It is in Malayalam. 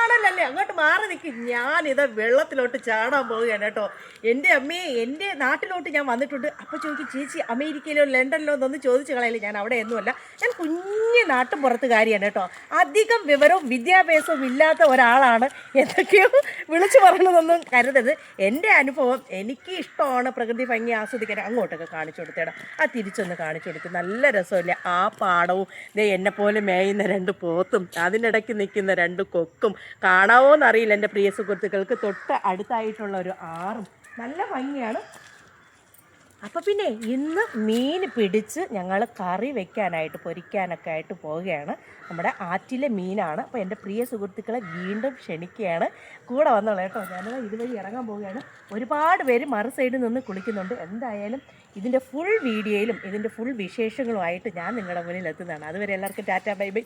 സുഖാണല്ലേ അങ്ങോട്ട് മാറി നിൽക്കും ഞാനിത് വെള്ളത്തിലോട്ട് ചാടാൻ പോവുകയാണ് കേട്ടോ. എന്റെ അമ്മയെ എന്റെ നാട്ടിലോട്ട് ഞാൻ വന്നിട്ടുണ്ട്. അപ്പോൾ ചോദിക്കും ചേച്ചി അമേരിക്കയിലോ ലണ്ടനിലോ എന്നൊന്നും ചോദിച്ചു കളയില്ല? ഞാൻ അവിടെ ഒന്നുമല്ല ഞാൻ കുഞ്ഞു നാട്ടും പുറത്തുകാരിയാണ് കേട്ടോ. അധികം വിവരവും വിദ്യാഭ്യാസവും ഇല്ലാത്ത ഒരാളാണ്. എന്തൊക്കെയോ വിളിച്ചു പറയണതൊന്നും കരുതരുത്. എന്റെ അനുഭവം എനിക്ക് ഇഷ്ടമാണ് പ്രകൃതി ഭംഗി ആസ്വദിക്കാൻ. അങ്ങോട്ടൊക്കെ കാണിച്ചു കൊടുത്തേടാ. ആ തിരിച്ചൊന്ന് കാണിച്ചു കൊടുക്കും. നല്ല രസമില്ല? ആ പാടവും. ദേ എന്നെപ്പോലെ മേയുന്ന രണ്ട് പോത്തും അതിനിടയ്ക്ക് നിൽക്കുന്ന രണ്ട് കൊക്കും കാണാവോന്നറിയില്ല എന്റെ പ്രിയ സുഹൃത്തുക്കൾക്ക്. തൊട്ട് അടുത്തായിട്ടുള്ള ഒരു ആറും. നല്ല ഭംഗിയാണ്. അപ്പോൾ പിന്നെ ഇന്ന് മീൻ പിടിച്ച് ഞങ്ങൾ കറി വെക്കാനായിട്ട് പൊരിക്കാനൊക്കെ ആയിട്ട് പോവുകയാണ്. നമ്മുടെ ആറ്റിലെ മീനാണ്. അപ്പോൾ എന്റെ പ്രിയ സുഹൃത്തുക്കളെ വീണ്ടും ക്ഷണിക്കുകയാണ്. കൂടെ വന്നോളൂ കേട്ടോ. ഞാനത് ഇതുവഴി ഇറങ്ങാൻ പോവുകയാണ്. ഒരുപാട് പേര് മറു സൈഡിൽ നിന്ന് കുളിക്കുന്നുണ്ട്. എന്തായാലും ഇതിന്റെ ഫുൾ വീഡിയോയിലും ഇതിന്റെ ഫുൾ വിശേഷങ്ങളുമായിട്ട് ഞാൻ നിങ്ങളുടെ മുന്നിൽ എത്തുന്നതാണ്. അതുവരെ എല്ലാവർക്കും ടാറ്റാ ബൈ ബൈ.